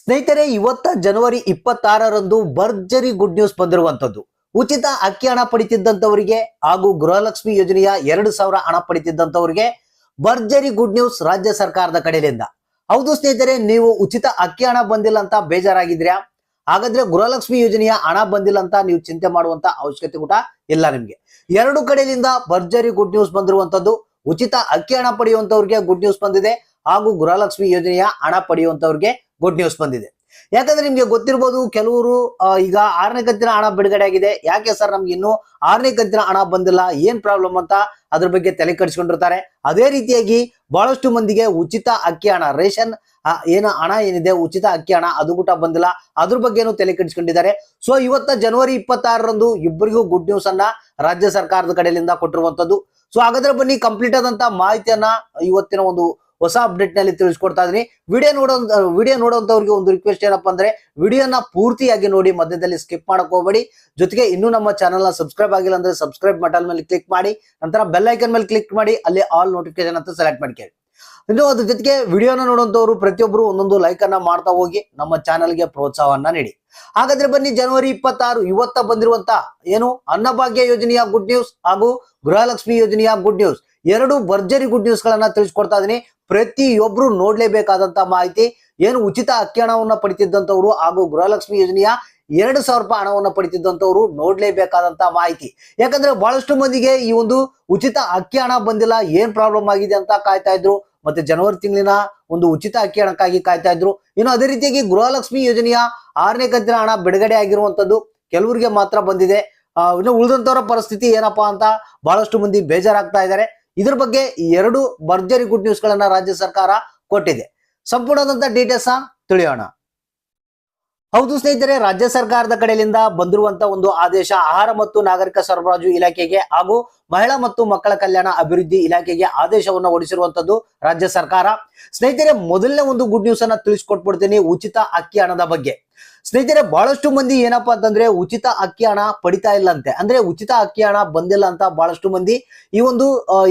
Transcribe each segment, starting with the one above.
ಸ್ನೇಹಿತರೆ, ಇವತ್ತ ಜನವರಿ ಇಪ್ಪತ್ತಾರರಂದು ಭರ್ಜರಿ ಗುಡ್ ನ್ಯೂಸ್ ಬಂದಿರುವಂತದ್ದು ಉಚಿತ ಅಕ್ಕಿ ಹಣ ಪಡಿತಿದ್ದಂತವರಿಗೆ ಹಾಗೂ ಗೃಹಲಕ್ಷ್ಮಿ ಯೋಜನೆಯ ಎರಡು ಸಾವಿರ ಹಣ ಪಡಿತಿದ್ದಂತವರಿಗೆ ಭರ್ಜರಿ ಗುಡ್ ನ್ಯೂಸ್ ರಾಜ್ಯ ಸರ್ಕಾರದ ಕಡೆಯಿಂದ ಹೌದು ಸ್ನೇಹಿತರೆ, ನೀವು ಉಚಿತ ಅಕ್ಕಿ ಹಣ ಬಂದಿಲ್ಲ ಅಂತ ಬೇಜಾರಾಗಿದ್ರ್ಯಾ ಹಾಗಾದ್ರೆ ಗೃಹಲಕ್ಷ್ಮಿ ಯೋಜನೆಯ ಹಣ ಬಂದಿಲ್ಲ ಅಂತ ನೀವು ಚಿಂತೆ ಮಾಡುವಂತ ಅವಶ್ಯಕತೆ ಕೂಡ ಇಲ್ಲ ನಿಮ್ಗೆ. ಎರಡು ಕಡೆಯಿಂದ ಭರ್ಜರಿ ಗುಡ್ ನ್ಯೂಸ್ ಬಂದಿರುವಂತದ್ದು ಉಚಿತ ಅಕ್ಕಿ ಹಣ ಪಡೆಯುವಂತವ್ರಿಗೆ ಗುಡ್ ನ್ಯೂಸ್ ಬಂದಿದೆ ಹಾಗೂ ಗೃಹಲಕ್ಷ್ಮಿ ಯೋಜನೆಯ ಹಣ ಪಡೆಯುವಂತವ್ರಿಗೆ ಗುಡ್ ನ್ಯೂಸ್ ಬಂದಿದೆ. ಯಾಕಂದ್ರೆ ನಿಮ್ಗೆ ಗೊತ್ತಿರ್ಬೋದು ಕೆಲವರು ಈಗ ಆರನೇ ಕಂತಿನ ಹಣ ಬಿಡುಗಡೆ ಆಗಿದೆ. ಯಾಕೆ ಸರ್ ನಮ್ಗೆ ಇನ್ನು ಆರನೇ ಕಂತಿನ ಹಣ ಬಂದಿಲ್ಲ? ಏನ್ ಪ್ರಾಬ್ಲಮ್ ಅಂತ ಅದ್ರ ಬಗ್ಗೆ ತಲೆ ಕಟ್ಸ್ಕೊಂಡಿರ್ತಾರೆ ಅದೇ ರೀತಿಯಾಗಿ ಬಹಳಷ್ಟು ಮಂದಿಗೆ ಉಚಿತ ಅಕ್ಕಿ ಹಣ, ರೇಷನ್ ಏನ ಹಣ ಏನಿದೆ, ಉಚಿತ ಅಕ್ಕಿ ಹಣ ಅದು ಕೂಡ ಬಂದಿಲ್ಲ. ಅದ್ರ ಬಗ್ಗೆನೂ ತಲೆ ಕಟ್ಸ್ಕೊಂಡಿದ್ದಾರೆ ಸೊ ಇವತ್ತ ಜನವರಿ ಇಪ್ಪತ್ತಾರರಂದು ಇಬ್ಬರಿಗೂ ಗುಡ್ ನ್ಯೂಸ್ ಅನ್ನ ರಾಜ್ಯ ಸರ್ಕಾರದ ಕಡೆಯಿಂದ ಕೊಟ್ಟಿರುವಂತದ್ದು. ಸೊ ಹಾಗಾದ್ರೆ ಬನ್ನಿ ಕಂಪ್ಲೀಟ್ ಆದಂತ ಮಾಹಿತಿಯನ್ನ ಇವತ್ತಿನ ಒಂದು ಹೊಸ ಅಪ್ಡೇಟ್ನಲ್ಲಿ ತಿಳಿಸ್ಕೊಡ್ತಾ ಇದೀನಿ ವಿಡಿಯೋ ನೋಡೋ ವಿಡಿಯೋ ನೋಡುವಂತವ್ರಿಗೆ ಒಂದು ರಿಕ್ವೆಸ್ಟ್ ಏನಪ್ಪ ಅಂದ್ರೆ, ವಿಡಿಯೋನ ಪೂರ್ತಿಯಾಗಿ ನೋಡಿ, ಮಧ್ಯದಲ್ಲಿ ಸ್ಕಿಪ್ ಮಾಡಕ್ ಹೋಗಬೇಡಿ. ಜೊತೆಗೆ ಇನ್ನೂ ನಮ್ಮ ಚಾನಲ್ನ ಸಬ್ಸ್ಕ್ರೈಬ್ ಆಗಿಲ್ಲ ಅಂದ್ರೆ ಸಬ್ಸ್ಕ್ರೈಬ್ ಬಟನ್ ಮೇಲೆ ಕ್ಲಿಕ್ ಮಾಡಿ, ನಂತರ ಬೆಲ್ ಐಕನ್ ಮೇಲೆ ಕ್ಲಿಕ್ ಮಾಡಿ, ಅಲ್ಲಿ ಆಲ್ ನೋಟಿಫಿಕೇಶನ್ ಅಂತ ಸೆಲೆಕ್ಟ್ ಮಾಡ್ಕೊಳ್ಳಿ ಇನ್ನು ಅದ್ರ ಜೊತೆಗೆ ವಿಡಿಯೋನ ನೋಡುವಂತವ್ರು ಪ್ರತಿಯೊಬ್ಬರು ಒಂದೊಂದು ಲೈಕ್ ಅನ್ನ ಮಾಡ್ತಾ ಹೋಗಿ, ನಮ್ಮ ಚಾನಲ್ಗೆ ಪ್ರೋತ್ಸಾಹವನ್ನ ನೀಡಿ. ಹಾಗಾದ್ರೆ ಬನ್ನಿ, ಜನವರಿ ಇಪ್ಪತ್ತಾರು, ಇವತ್ತ ಬಂದಿರುವಂತ ಏನು ಅನ್ನಭಾಗ್ಯ ಯೋಜನೆಯ ಗುಡ್ ನ್ಯೂಸ್ ಹಾಗೂ ಗೃಹಲಕ್ಷ್ಮಿ ಯೋಜನೆಯ ಗುಡ್ ನ್ಯೂಸ್ ಎರಡು ಭರ್ಜರಿ ಗುಡ್ ನ್ಯೂಸ್ ಗಳನ್ನ ತಿಳಿಸ್ಕೊಡ್ತಾ ಇದೀನಿ. ಪ್ರತಿಯೊಬ್ರು ನೋಡ್ಲೇಬೇಕಾದಂತ ಮಾಹಿತಿ. ಏನು ಉಚಿತ ಅಕ್ಕಿ ಹಣವನ್ನ ಪಡಿತಿದ್ದಂಥವ್ರು ಹಾಗೂ ಗೃಹಲಕ್ಷ್ಮಿ ಯೋಜನೆಯ ಎರಡು ಸಾವಿರ ರೂಪಾಯಿ ಹಣವನ್ನು ಪಡಿತಿದ್ದಂಥವ್ರು ನೋಡ್ಲೇಬೇಕಾದಂತ ಮಾಹಿತಿ. ಯಾಕಂದ್ರೆ ಬಹಳಷ್ಟು ಮಂದಿಗೆ ಈ ಒಂದು ಉಚಿತ ಅಕ್ಕಿ ಹಣ ಬಂದಿಲ್ಲ, ಏನ್ ಪ್ರಾಬ್ಲಮ್ ಆಗಿದೆ ಅಂತ ಕಾಯ್ತಾ ಇದ್ರು. ಮತ್ತೆ ಜನವರಿ ತಿಂಗಳಿನ ಒಂದು ಉಚಿತ ಅಕ್ಕಿ ಹಣಕ್ಕಾಗಿ ಕಾಯ್ತಾ ಇದ್ರು. ಇನ್ನು ಅದೇ ರೀತಿಯಾಗಿ ಗೃಹಲಕ್ಷ್ಮಿ ಯೋಜನೆಯ ಆರನೇ ಕಂತಿನ ಹಣ ಬಿಡುಗಡೆ ಆಗಿರುವಂತದ್ದು ಕೆಲವರಿಗೆ ಮಾತ್ರ ಬಂದಿದೆ. ಇನ್ನು ಉಳಿದಂತವರ ಪರಿಸ್ಥಿತಿ ಏನಪ್ಪಾ ಅಂತ ಬಹಳಷ್ಟು ಮಂದಿ ಬೇಜಾರಾಗ್ತಾ ಇದ್ದಾರೆ. ಇದ್ರ ಬಗ್ಗೆ ಎರಡು ಭರ್ಜರಿ ಗುಡ್ ನ್ಯೂಸ್ ಗಳನ್ನ ರಾಜ್ಯ ಸರ್ಕಾರ ಕೊಟ್ಟಿದೆ. ಸಂಪೂರ್ಣವಾದಂತ ಡೀಟೇಲ್ಸ್ ತಿಳಿಯೋಣ. ಹೌದು ಸ್ನೇಹಿತರೆ, ರಾಜ್ಯ ಸರ್ಕಾರದ ಕಡೆಯಿಂದ ಬಂದಿರುವಂತ ಒಂದು ಆದೇಶ ಆಹಾರ ಮತ್ತು ನಾಗರಿಕ ಸರಬರಾಜು ಇಲಾಖೆಗೆ ಹಾಗೂ ಮಹಿಳಾ ಮತ್ತು ಮಕ್ಕಳ ಕಲ್ಯಾಣ ಅಭಿವೃದ್ಧಿ ಇಲಾಖೆಗೆ ಆದೇಶವನ್ನು ಹೊರಡಿಸಿರುವಂತದ್ದು ರಾಜ್ಯ ಸರ್ಕಾರ. ಸ್ನೇಹಿತರೆ, ಮೊದಲನೇ ಒಂದು ಗುಡ್ ನ್ಯೂಸ್ ಅನ್ನ ತಿಳಿಸ್ಕೊಟ್ಬಿಡ್ತೀನಿ. ಉಚಿತ ಅಕ್ಕಿ ಹಣದ ಬಗ್ಗೆ. ಸ್ನೇಹಿತರೆ, ಬಹಳಷ್ಟು ಮಂದಿ ಏನಪ್ಪಾ ಅಂತಂದ್ರೆ ಉಚಿತ ಅಕ್ಕಿ ಹಣ ಪಡಿತಾ ಇಲ್ಲ ಅಂತೆ ಅಂದ್ರೆ ಉಚಿತ ಅಕ್ಕಿ ಹಣ ಬಂದಿಲ್ಲ ಅಂತ ಬಹಳಷ್ಟು ಮಂದಿ ಈ ಒಂದು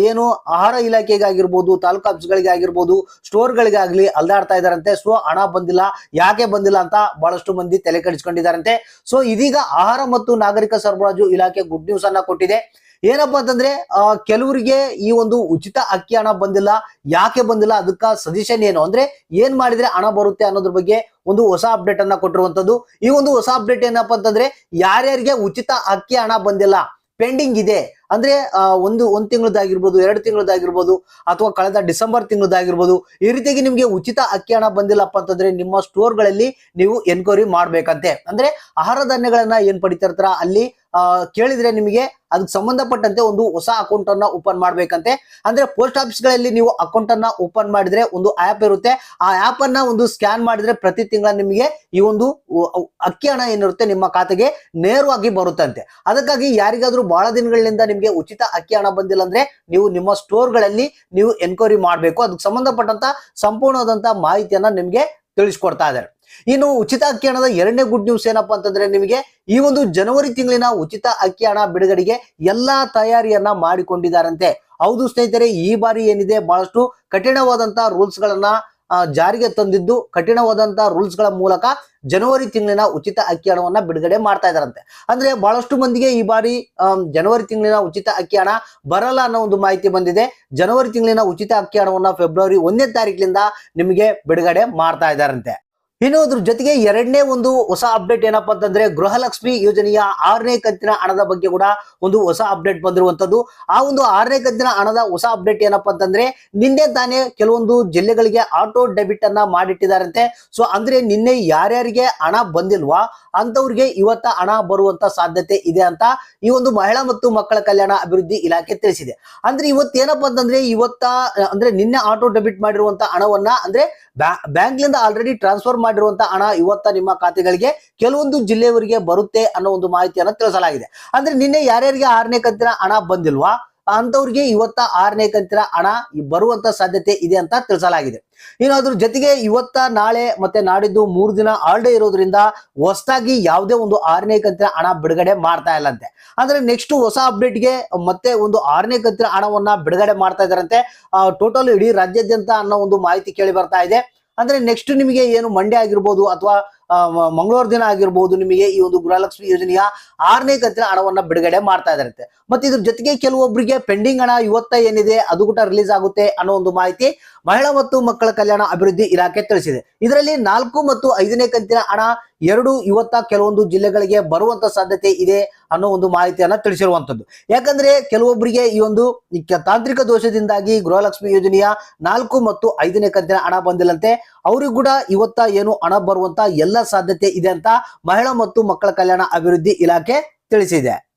ಏನು ಆಹಾರ ಇಲಾಖೆಗಾಗಿರ್ಬೋದು, ತಾಲೂಕು ಆಫೀಸ್ಗಳಿಗೆ ಆಗಿರ್ಬೋದು ಸ್ಟೋರ್ಗಳಿಗಾಗ್ಲಿ ಅಲ್ದಾಡ್ತಾ ಇದಾರಂತೆ ಸೊ, ಹಣ ಬಂದಿಲ್ಲ, ಯಾಕೆ ಬಂದಿಲ್ಲ ಅಂತ ಬಹಳಷ್ಟು ಮಂದಿ ತಲೆ ಕಡಿಸ್ಕೊಂಡಿದಾರಂತೆ ಸೊ, ಇದೀಗ ಆಹಾರ ಮತ್ತು ನಾಗರಿಕ ಸರಬರಾಜು ಇಲಾಖೆ ಗುಡ್ ನ್ಯೂಸ್ ಅನ್ನ ಕೊಟ್ಟಿದೆ. ಏನಪ್ಪಾ ಅಂತಂದ್ರೆ ಕೆಲವರಿಗೆ ಈ ಒಂದು ಉಚಿತ ಅಕ್ಕಿ ಹಣ ಬಂದಿಲ್ಲ, ಯಾಕೆ ಬಂದಿಲ್ಲ, ಅದಕ್ಕ ಸಜೆಷನ್ ಏನು? ಅಂದ್ರೆ ಏನ್ ಮಾಡಿದ್ರೆ ಹಣ ಬರುತ್ತೆ ಅನ್ನೋದ್ರ ಬಗ್ಗೆ ಒಂದು ಹೊಸ ಅಪ್ಡೇಟ್ ಅನ್ನ ಕೊಟ್ಟಿರುವಂತದ್ದು ಈ ಒಂದು ಹೊಸ ಅಪ್ಡೇಟ್ ಏನಪ್ಪಾ ಅಂತಂದ್ರೆ, ಯಾರ್ಯಾರಿಗೆ ಉಚಿತ ಅಕ್ಕಿ ಹಣ ಬಂದಿಲ್ಲ ಪೆಂಡಿಂಗ್ ಇದೆ ಅಂದ್ರೆ ಒಂದು, ಒಂದ್ ತಿಂಗಳದಾಗಿರ್ಬೋದು, ಎರಡು ತಿಂಗಳದಾಗಿರ್ಬೋದು, ಅಥವಾ ಕಳೆದ ಡಿಸೆಂಬರ್ ತಿಂಗಳದಾಗಿರ್ಬೋದು, ಈ ರೀತಿಯಾಗಿ ನಿಮ್ಗೆ ಉಚಿತ ಅಕ್ಕಿ ಹಣ ಬಂದಿಲ್ಲಪ್ಪ ಅಂತಂದ್ರೆ ನಿಮ್ಮ ಸ್ಟೋರ್ಗಳಲ್ಲಿ ನೀವು ಎನ್ಕ್ವೈರಿ ಮಾಡ್ಬೇಕಂತೆ. ಅಂದ್ರೆ ಆಹಾರ ಧಾನ್ಯಗಳನ್ನ ಏನ್ ಪಡಿತಿರ್ತಾರ? ಅಲ್ಲಿ ಕೇಳಿದ್ರೆ ನಿಮಗೆ ಅದಕ್ಕೆ ಸಂಬಂಧಪಟ್ಟಂತೆ ಒಂದು ಹೊಸ ಅಕೌಂಟ್ ಅನ್ನ ಓಪನ್ ಮಾಡ್ಬೇಕಂತೆ. ಅಂದ್ರೆ ಪೋಸ್ಟ್ ಆಫೀಸ್ಗಳಲ್ಲಿ ನೀವು ಅಕೌಂಟ್ ಅನ್ನ ಓಪನ್ ಮಾಡಿದ್ರೆ ಒಂದು ಆಪ್ ಇರುತ್ತೆ. ಆ ಆಪ್ ಅನ್ನ ಒಂದು ಸ್ಕ್ಯಾನ್ ಮಾಡಿದ್ರೆ ಪ್ರತಿ ತಿಂಗಳ ನಿಮಗೆ ಈ ಒಂದು ಅಕ್ಕಿ ಹಣ ಏನಿರುತ್ತೆ ನಿಮ್ಮ ಖಾತೆಗೆ ನೇರವಾಗಿ ಬರುತ್ತಂತೆ. ಅದಕ್ಕಾಗಿ ಯಾರಿಗಾದ್ರೂ ಬಹಳ ದಿನಗಳಿಂದ ಉಚಿತ ಅಕ್ಕಿ ಹಣ ಬಂದಿಲ್ಲ ಅಂದ್ರೆ ನೀವು ನಿಮ್ಮ ಸ್ಟೋರ್ಗಳಲ್ಲಿ ನೀವು ಎನ್ಕ್ವೈರಿ ಮಾಡಬೇಕು. ಅದಕ್ಕೆ ಸಂಬಂಧಪಟ್ಟಂತ ಸಂಪೂರ್ಣವಾದಂತ ಮಾಹಿತಿಯನ್ನ ನಿಮ್ಗೆ ತಿಳಿಸ್ಕೊಡ್ತಾ ಇದ್ದಾರೆ. ಇನ್ನು ಉಚಿತ ಅಕ್ಕಿ ಹಣದ ಎರಡನೇ ಗುಡ್ ನ್ಯೂಸ್ ಏನಪ್ಪಾ ಅಂತಂದ್ರೆ ನಿಮಗೆ ಈ ಒಂದು ಜನವರಿ ತಿಂಗಳಿನ ಉಚಿತ ಅಕ್ಕಿ ಹಣ ಬಿಡುಗಡೆಗೆ ಎಲ್ಲಾ ತಯಾರಿಯನ್ನ ಮಾಡಿಕೊಂಡಿದ್ದಾರಂತೆ. ಹೌದು ಸ್ನೇಹಿತರೆ, ಈ ಬಾರಿ ಏನಿದೆ? ಬಹಳಷ್ಟು ಕಠಿಣವಾದಂತಹ ರೂಲ್ಸ್ ಗಳನ್ನ ಜಾರಿಗೆ ತಂದಿದ್ದು ಕಠಿಣವಾದಂತಹ ರೂಲ್ಸ್ಗಳ ಮೂಲಕ ಜನವರಿ ತಿಂಗಳಿನ ಉಚಿತ ಅಕ್ಕಿ ಹಣವನ್ನ ಬಿಡುಗಡೆ ಮಾಡ್ತಾ ಇದಾರಂತೆ ಅಂದ್ರೆ ಬಹಳಷ್ಟು ಮಂದಿಗೆ ಈ ಬಾರಿ ಜನವರಿ ತಿಂಗಳಿನ ಉಚಿತ ಅಕ್ಕಿ ಹಣ ಬರಲ್ಲ ಅನ್ನೋ ಒಂದು ಮಾಹಿತಿ ಬಂದಿದೆ. ಜನವರಿ ತಿಂಗಳಿನ ಉಚಿತ ಅಕ್ಕಿ ಹಣವನ್ನ ಫೆಬ್ರವರಿ ಒಂದನೇ ತಾರೀಕಿನಿಂದ ನಿಮಗೆ ಬಿಡುಗಡೆ ಮಾಡ್ತಾ ಇದ್ದಾರಂತೆ. ಇನ್ನು ಅದ್ರ ಜೊತೆಗೆ ಎರಡನೇ ಒಂದು ಹೊಸ ಅಪ್ಡೇಟ್ ಏನಪ್ಪಾ ಅಂತಂದ್ರೆ ಗೃಹಲಕ್ಷ್ಮಿ ಯೋಜನೆಯ ಆರನೇ ಕಂತಿನ ಹಣದ ಬಗ್ಗೆ ಕೂಡ ಒಂದು ಹೊಸ ಅಪ್ಡೇಟ್ ಬಂದಿರುವಂತದ್ದು. ಆ ಒಂದು ಆರನೇ ಕಂತಿನ ಹಣದ ಹೊಸ ಅಪ್ಡೇಟ್ ಏನಪ್ಪಾ ಅಂತಂದ್ರೆ ನಿನ್ನೆ ತಾನೇ ಕೆಲವೊಂದು ಜಿಲ್ಲೆಗಳಿಗೆ ಆಟೋ ಡೆಬಿಟ್ ಅನ್ನ ಮಾಡಿಟ್ಟಿದಾರಂತೆ ಸೊ ಅಂದ್ರೆ ನಿನ್ನೆ ಯಾರ್ಯಾರಿಗೆ ಹಣ ಬಂದಿಲ್ವಾ ಅಂತವ್ರಿಗೆ ಇವತ್ತ ಹಣ ಬರುವಂತ ಸಾಧ್ಯತೆ ಇದೆ ಅಂತ ಈ ಒಂದು ಮಹಿಳಾ ಮತ್ತು ಮಕ್ಕಳ ಕಲ್ಯಾಣ ಅಭಿವೃದ್ಧಿ ಇಲಾಖೆ ತಿಳಿಸಿದೆ. ಅಂದ್ರೆ ಇವತ್ತೇನಪ್ಪ ಅಂತಂದ್ರೆ ಇವತ್ತ, ಅಂದ್ರೆ ನಿನ್ನೆ ಆಟೋ ಡೆಬಿಟ್ ಮಾಡಿರುವಂತ ಹಣವನ್ನ, ಅಂದ್ರೆ ಬ್ಯಾಂಕ್ ಲಿಂದ ಆಲ್ರೆಡಿ ಟ್ರಾನ್ಸ್ಫರ್ ಮಾಡಿರುವಂತ ಹಣ ಇವತ್ತ ನಿಮ್ಮ ಖಾತೆಗಳಿಗೆ ಕೆಲವೊಂದು ಜಿಲ್ಲೆಯವರಿಗೆ ಬರುತ್ತೆ ಅನ್ನೋ ಒಂದು ಮಾಹಿತಿಯನ್ನು ತಿಳಿಸಲಾಗಿದೆ. ಅಂದ್ರೆ ನಿನ್ನೆ ಯಾರ್ಯಾರಿಗೆ ಆರನೇ ಕಂತಿನ ಹಣ ಬಂದಿಲ್ವಾ? ಅಂತವ್ರಿಗೆ ಇವತ್ತ ಆರನೇ ಕಂತಿನ ಹಣ ಬರುವಂತ ಸಾಧ್ಯತೆ ಇದೆ ಅಂತ ತಿಳಿಸಲಾಗಿದೆ. ಇನ್ನು ಅದ್ರ ಜೊತೆಗೆ ಇವತ್ತ ನಾಳೆ ಮತ್ತೆ ನಾಡಿದ್ದು ಮೂರು ದಿನ ಆಲ್ಡೇ ಇರೋದ್ರಿಂದ ಹೊಸದಾಗಿ ಯಾವುದೇ ಒಂದು ಆರನೇ ಕಂತಿನ ಹಣ ಬಿಡುಗಡೆ ಮಾಡ್ತಾ ಇಲ್ಲಂತೆ. ಅಂದ್ರೆ ನೆಕ್ಸ್ಟ್ ಹೊಸ ಅಪ್ಡೇಟ್ಗೆ ಮತ್ತೆ ಒಂದು ಆರನೇ ಕಂತಿನ ಹಣವನ್ನ ಬಿಡುಗಡೆ ಮಾಡ್ತಾ ಇದಾರಂತೆ ಟೋಟಲ್ ಇಡೀ ರಾಜ್ಯಾದ್ಯಂತ ಅನ್ನೋ ಒಂದು ಮಾಹಿತಿ ಕೇಳಿ ಬರ್ತಾ ಇದೆ. ಅಂದ್ರೆ ನೆಕ್ಸ್ಟ್ ನಿಮಗೆ ಏನು ಮಂಡ್ಯ ಆಗಿರ್ಬೋದು ಅಥವಾ ಮಂಗಳವಾರ ದಿನ ಆಗಿರ್ಬೋದು ನಿಮಗೆ ಈ ಒಂದು ಗೃಹಲಕ್ಷ್ಮಿ ಯೋಜನೆಯ ಆರನೇ ಕಂತಿನ ಹಣವನ್ನ ಬಿಡುಗಡೆ ಮಾಡ್ತಾ ಇದಾರಂತೆ. ಮತ್ತೆ ಇದ್ರ ಜೊತೆಗೆ ಕೆಲವೊಬ್ಬರಿಗೆ ಪೆಂಡಿಂಗ್ ಹಣ ಇವತ್ತ ಏನಿದೆ, ಅದು ಕೂಡ ರಿಲೀಸ್ ಆಗುತ್ತೆ ಅನ್ನೋ ಒಂದು ಮಾಹಿತಿ ಮಹಿಳಾ ಮತ್ತು ಮಕ್ಕಳ ಕಲ್ಯಾಣ ಅಭಿವೃದ್ಧಿ ಇಲಾಖೆ ತಿಳಿಸಿದೆ. ಇದರಲ್ಲಿ ನಾಲ್ಕು ಮತ್ತು ಐದನೇ ಕಂತಿನ ಹಣ ಎರಡು ಇವತ್ತ ಕೆಲವೊಂದು ಜಿಲ್ಲೆಗಳಿಗೆ ಬರುವಂತ ಸಾಧ್ಯತೆ ಇದೆ ಅನ್ನೋ ಒಂದು ಮಾಹಿತಿಯನ್ನ ತಿಳಿಸಿರುವಂತದ್ದು. ಯಾಕಂದ್ರೆ ಕೆಲವೊಬ್ಬರಿಗೆ ಈ ಒಂದು ತಾಂತ್ರಿಕ ದೋಷದಿಂದಾಗಿ ಗೃಹಲಕ್ಷ್ಮಿ ಯೋಜನೆಯ ನಾಲ್ಕು ಮತ್ತು ಐದನೇ ಕಂತಿನ ಹಣ ಬಂದಿಲ್ಲಂತೆ. ಅವ್ರಿಗೂ ಕೂಡ ಇವತ್ತ ಏನು ಹಣ ಬರುವಂತ ಎಲ್ಲ ಸಾಧ್ಯತೆ ಇದೆ ಅಂತ ಮಹಿಳಾ ಮತ್ತು ಮಕ್ಕಳ ಕಲ್ಯಾಣ ಅಭಿವೃದ್ಧಿ ಇಲಾಖೆ ತಿಳಿಸಿದೆ.